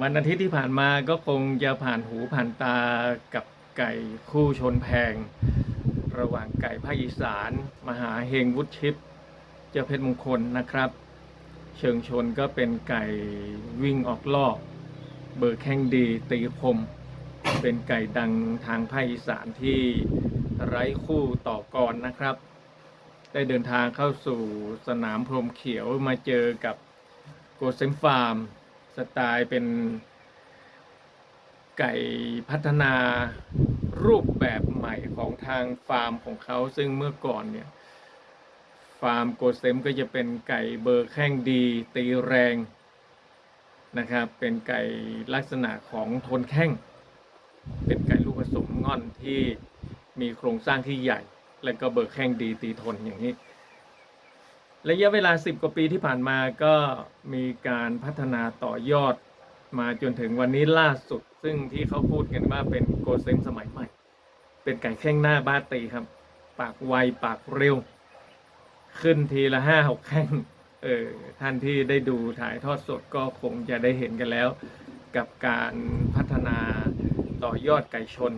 วันอาทิตย์ที่ผ่านมาก็คงจะผ่านหูผ่านตากับไก่คู่ชนแพง ระหว่างไก่ภาคอีสาน มหาเฮงวุฒชิป เจ้าเพชรมงคลนะครับ เชิงชนก็เป็นไก่วิ่งออกล่อเบอร์แข้งดีตีคม เป็นไก่ดังทางภาคอีสานที่ไร้คู่ต่อกรนะครับ ได้เดินทางเข้าสู่สนามพรมเขียวมาเจอกับ โกเซมฟาร์ม สไตล์เป็นไก่พัฒนารูปแบบใหม่ของทางฟาร์มของเขาซึ่งเมื่อก่อนเนี่ยฟาร์มโกเซมก็จะเป็นไก่เบอร์แข้งดีตีแรงนะครับ เป็นไก่ลักษณะของทนแข้ง เป็นไก่ลูกผสมง่อนที่มีโครงสร้างที่ใหญ่ และก็เบอร์แข้งดีตีทนอย่างนี้ ระยะเวลา 10 กว่าปีที่ผ่านมาก็มีการพัฒนาต่อยอดมาจนถึงวันนี้ล่าสุด ซึ่งที่เขาพูดกันว่าเป็นโกเซมสมัยใหม่ เป็นไก่แข้งหน้าบ้าตีครับ ปากไวปากเร็ว ขึ้นทีละห้าหกแข้งเออท่านที่ได้ดูถ่ายทอดสดก็คงจะได้เห็นกันแล้ว กับการพัฒนาต่อยอดไก่ชน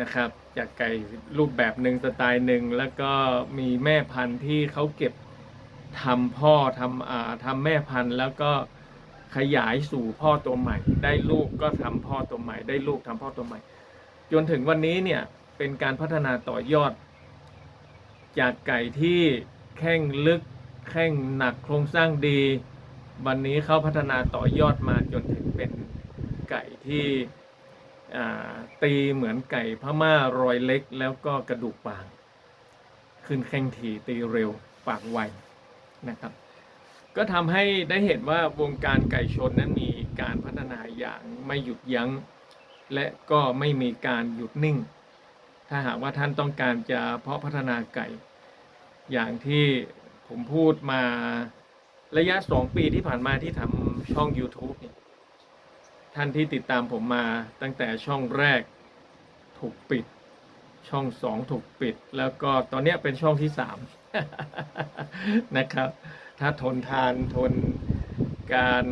นะครับ จากไก่รูปแบบหนึ่งสไตล์หนึ่งแล้วก็มีแม่พันธุ์ที่เขาเก็บ ทำพ่อทำอ่าทำแม่พันธุ์แล้วก็ขยายสู่พ่อตัวใหม่ ได้ลูกก็ทำพ่อตัวใหม่ ได้ลูกทำพ่อตัวใหม่ จนถึงวันนี้เนี่ยเป็นการพัฒนาต่อยอด จากไก่ที่แข้งลึกแข้งหนักโครงสร้างดี วันนี้เขาพัฒนาต่อยอดมาจนถึงเป็นไก่ที่ตีเหมือนไก่พม่ารอยเล็ก แล้วก็กระดูกบาง ขึ้นแข้งถี่ตีเร็วปากไว นะครับ ก็ทำให้ได้เห็นว่าวงการไก่ชนนั้นมีการพัฒนาอย่างไม่หยุดยัง้ง และก็ไม่มีการหยุดนิ่ง ถ้าหากว่าท่านต้องการจะเพาะพัฒนาไก่ อย่างที่ผมพูดมาระยะสองปีที่ผ่านมาที่ทำช่อง YouTube เนี่ยท่านที่ติดตามผมมาตั้งแต่ช่องแรกถูกปิด ช่องสองถูกปิด แล้วก็ตอนนี้เป็นช่องที่สาม นะครับ ถ้าทนทานทนการ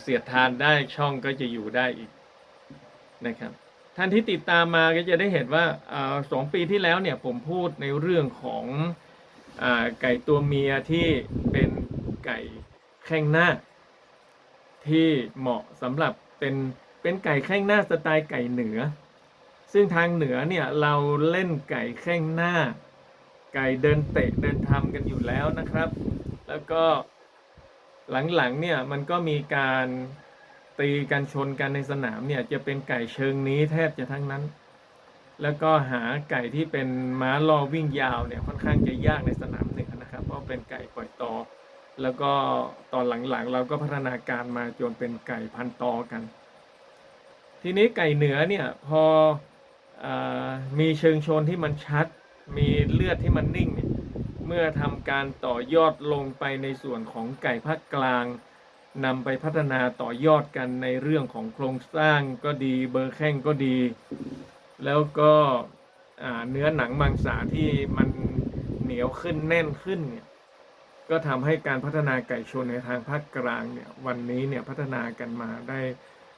เสียดทานได้ช่องก็จะอยู่ได้อีกนะครับ ท่านที่ติดตามมาก็จะได้เห็นว่าอสองปีที่แล้วเนี่ยผมพูดในเรื่องของอไก่ตัวเมียที่เป็นไก่แข้งหน้า ที่เหมาะสำหรับเป็นเป็นไก่แข้งหน้าสไตล์ไก่เหนือ ซึ่งทางเหนือเนี่ยเราเล่นไก่แข้งหน้า ไก่เดินเตะเดินทำกันอยู่แล้วนะครับ แล้วก็หลังๆเนี่ยมันก็มีการตีกันชนกันในสนามเนี่ยจะเป็นไก่เชิงนี้แทบจะทั้งนั้น แล้วก็หาไก่ที่เป็นม้าล่อวิ่งยาวเนี่ยค่อนข้างจะยากในสนามหนือนะครับ เพราะเป็นไก่ปล่อยตอ แล้วก็ตอนหลังๆ เราก็พัฒนาการมาจนเป็นไก่พันตอกัน ทีนี้ไก่เหนือเนี่ยพออมีเชิงชนที่มันชัด มีเลือดที่มันนิ่งเนี่ยเมื่อทำการต่อยอดลงไปในส่วนของไก่ภาคกลางนำไปพัฒนาต่อยอดกันในเรื่องของโครงสร้างก็ดีเบอร์แข้งก็ดี แล้วก็เนื้อหนังมังสาที่มันเหนียวขึ้นแน่นขึ้นเนี่ยก็ทำให้การพัฒนาไก่ชนในทางภาคกลางเนี่ยวันนี้เนี่ยพัฒนากันมาได้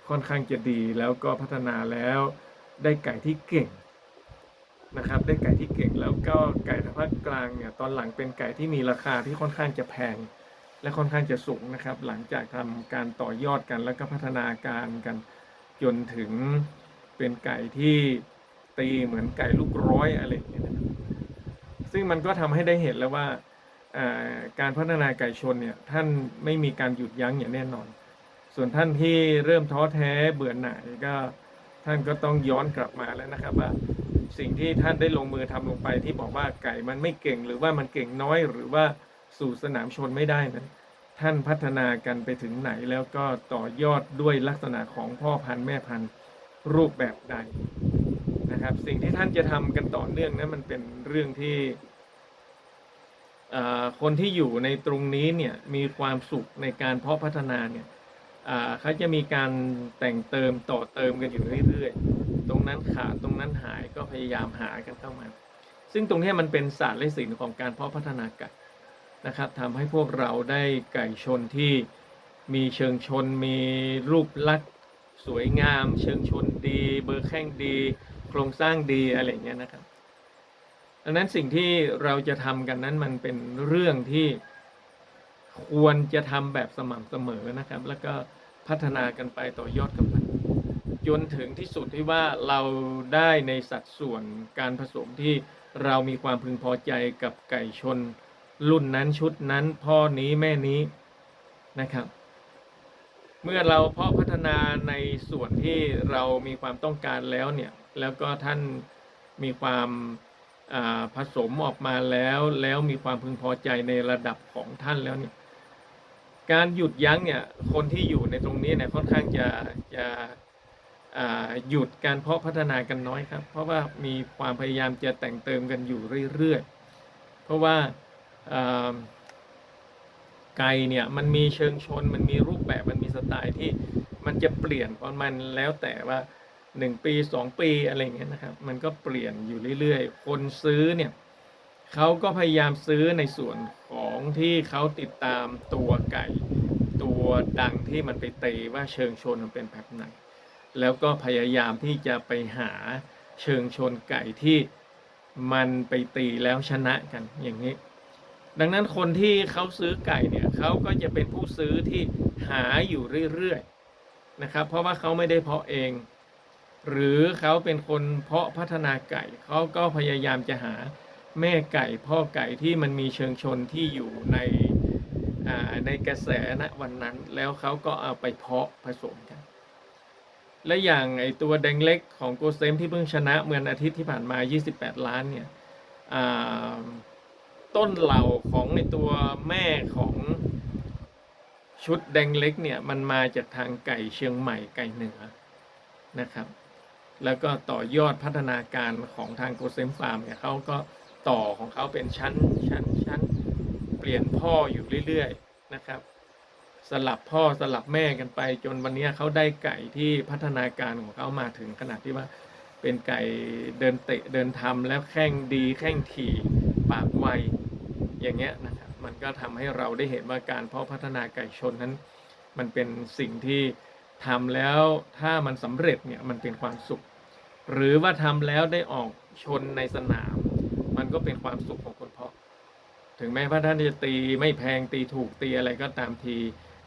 ค่อนข้างจะดี แล้วก็พัฒนาแล้วได้ไก่ที่เก่ง นะครับได้ไก่ที่เก่งแล้วก็ไก่ทภาคกลางเนี่ยตอนหลังเป็นไก่ที่มีราคาที่ค่อนข้างจะแพง และค่อนข้างจะสูงนะครับ หลังจากทำการต่อยอดกันแล้วก็พัฒนาการกันจนถึงเป็นไก่ที่ตีเหมือนไก่ลูกร้อยอะไรอย่างเงี้ยนะครับซึ่งมันก็ทำให้ได้เห็นแล้วว่าอ่าการพัฒนาไก่ชนเนี่ยท่านไม่มีการหยุดยั้งอย่างแน่นอน ส่วนท่านที่เริ่มท้อแท้เบื่อหน่ายก็ท่านก็ต้องย้อนกลับมาแล้วนะครับว่า สิ่งที่ท่านได้ลงมือทำลงไปที่บอกว่าไก่มันไม่เก่ง หรือว่ามันเก่งน้อย หรือว่าสู่สนามชนไม่ได้นั้นท่านพัฒนากันไปถึงไหนแล้วก็ต่อยอดด้วยลักษณะของพ่อพันธุ์แม่พันธุ์รูปแบบใดนะครับ สิ่งที่ท่านจะทำกันต่อเนื่องนั้นมันเป็นเรื่องที่คนที่อยู่ในตรงนี้เนี่ยมีความสุขในการเพาะพัฒนาเนี่ยเขาจะมีการแต่งเติมต่อเติมกันอยู่เรื่อยๆ ตรงนั้นขาดตรงนั้นหายก็พยายามหากันเข้ามา ซึ่งตรงนี้มันเป็นศาสตร์และศิลป์ของการเพาะพัฒนาไก่นะครับทำให้พวกเราได้ไก่ชนที่มีเชิงชน มีรูปลักษณ์สวยงาม เชิงชนดี เบอร์แข้งดี โครงสร้างดีอะไรเงี้ยนะครับดังนั้นสิ่งที่เราจะทำกันนั้นมันเป็นเรื่องที่ควรจะทำแบบสม่ำเสมอนะครับ แล้วก็พัฒนากันไปต่อยอดกันไป จนถึงที่สุดที่ว่าเราได้ในสัดส่วนการผสมที่เรามีความพึงพอใจกับไก่ชน รุ่นนั้นชุดนั้นพ่อนี้แม่นี้นะครับ เมื่อเราเพาะพัฒนาในส่วนที่เรามีความต้องการแล้วเนี่ย แล้วก็ท่านมีความาผสมออกมาแล้วแล้วมีความพึงพอใจในระดับของท่านแล้วเนี่ยการหยุดยั้งเนี่ยคนที่อยู่ในตรงนี้เนี่ยค่อนข้างจะจะ หยุดการเพาะพัฒนากันน้อยครับ เพราะว่ามีความพยายามจะแต่งเติมกันอยู่เรื่อยๆ เพราะว่าไก่เนี่ยมันมีเชิงชนมันมีรูปแบบมันมีสไตล์ที่มันจะเปลี่ยนของมันแล้วแต่ว่าหนึ่งปีสองปีอะไรเงี้ยนะครับ มันก็เปลี่ยนอยู่เรื่อยๆ คนซื้อเนี่ยเขาก็พยายามซื้อในส่วนของที่เขาติดตามตัวไก่ ตัวดังที่มันไปตีว่าเชิงชนมันเป็นแบบไหน แล้วก็พยายามที่จะไปหาเชิงชนไก่ที่มันไปตีแล้วชนะกันอย่างนี้ ดังนั้นคนที่เขาซื้อไก่เนี่ยเขาก็จะเป็นผู้ซื้อที่หาอยู่เรื่อยๆนะครับ เพราะว่าเขาไม่ได้เพาะเอง หรือเขาเป็นคนเพาะพัฒนาไก่เขาก็พยายามจะหาแม่ไก่พ่อไก่ที่มันมีเชิงชนที่อยู่ในในกระแสณวันนั้น แล้วเขาก็เอาไปเพาะผสมกัน และอย่างไอตัวแดงเล็กของโกเซมที่เพิ่งชนะเมื่ออาทิตย์ที่ผ่านมา 28 ล้านเนี่ยต้นเหล่าของในตัวแม่ของชุดแดงเล็กเนี่ยมันมาจากทางไก่เชียงใหม่ไก่เหนือนะครับ แล้วก็ต่อยอดพัฒนาการของทางโกเซมฟาร์มเนี่ยเขาก็ต่อของเขาเป็นชั้นชั้นชั้นเปลี่ยนพ่ออยู่เรื่อยๆนะครับ สลับพ่อสลับแม่กันไป จนวันนี้เขาได้ไก่ที่พัฒนาการของเขามาถึงขนาดที่ว่า เป็นไก่เดินเตะเดินทำแล้วแข้งดีแข้งถี่ปากไวอย่างเงี้ยนะครับมันก็ทำให้เราได้เห็นว่าการเพาะพัฒนาไก่ชนนั้น มันเป็นสิ่งที่ทำแล้วถ้ามันสำเร็จเนี่ยมันเป็นความสุข หรือว่าทำแล้วได้ออกชนในสนาม มันก็เป็นความสุขของคนเพาะ ถึงแม้ว่าท่านจะตีไม่แพงตีถูกตีอะไรก็ตามที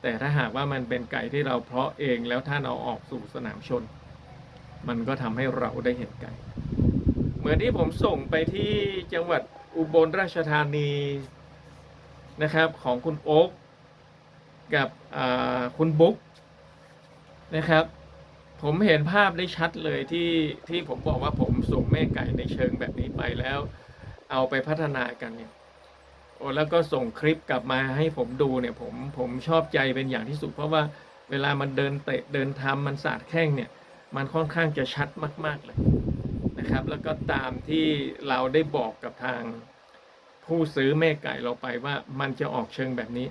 แต่ถ้าหากว่ามันเป็นไก่ที่เราเพาะเองแล้วท่านเอาออกสู่สนามชน มันก็ทำให้เราได้เห็นไก่ เหมือนที่ผมส่งไปที่จังหวัดอุบลราชธานีนะครับของคุณโอ๊กกับคุณบุ๊กนะครับ ผมเห็นภาพได้ชัดเลยที่ที่ผมบอกว่าผมส่งแม่ไก่ในเชิงแบบนี้ไปแล้ว เอาไปพัฒนากันเนี่ย โอ้แล้วก็ส่งคลิปกลับมาให้ผมดูเนี่ยผมผมชอบใจเป็นอย่างที่สุด เพราะว่าเวลามันเดินเตะเดินทำมันสาดแข้งเนี่ย มันค่อนข้างจะชัดมาก ๆเลยนะครับ แล้วก็ตามที่เราได้บอกกับทางผู้ซื้อแม่ไก่เราไปว่ามันจะออกเชิงแบบนี้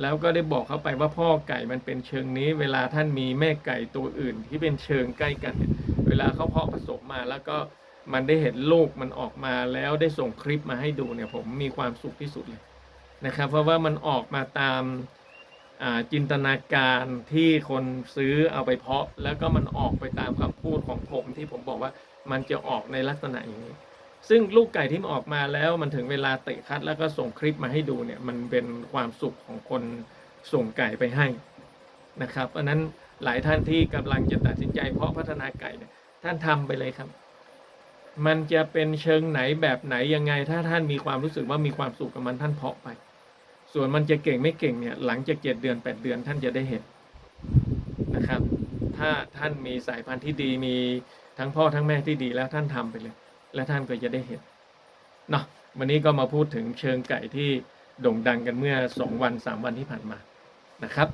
แล้วก็ได้บอกเขาไปว่าพ่อไก่มันเป็นเชิงนี้ เวลาท่านมีแม่ไก่ตัวอื่นที่เป็นเชิงใกล้กันเนี่ยเวลาเขาเพาะผสมมาแล้วก็ มันได้เห็นลูกมันออกมาแล้วได้ส่งคลิปมาให้ดูเนี่ยผมมีความสุขที่สุดเลยนะครับ เพราะว่ามันออกมาตามจินตนาการที่คนซื้อเอาไปเพาะ แล้วก็มันออกไปตามคำพูดของผมที่ผมบอกว่ามันจะออกในลักษณะอย่างนี้ ซึ่งลูกไก่ที่มันออกมาแล้วมันถึงเวลาเตะคัด แล้วก็ส่งคลิปมาให้ดูเนี่ยมันเป็นความสุขของคนส่งไก่ไปให้นะครับเพราะฉะนั้นหลายท่านที่กำลังจะตัดสินใจเพาะพัฒนาไก่เนี่ยท่านทำไปเลยครับ มันจะเป็นเชิงไหนแบบไหนยังไง ถ้าท่านมีความรู้สึกว่ามีความสุขกับมันท่านเพาะไป ส่วนมันจะเก่งไม่เก่งเนี่ย หลังจากเจ็ดเดือนแปดเดือนท่านจะได้เห็นนะครับ ถ้าท่านมีสายพันธุ์ที่ดีมีทั้งพ่อทั้งแม่ที่ดีแล้วท่านทำไปเลย และท่านก็จะได้เห็นเนาะวันนี้ก็มาพูดถึงเชิงไก่ที่โด่งดังกันเมื่อสองวันสามวันที่ผ่านมานะครับ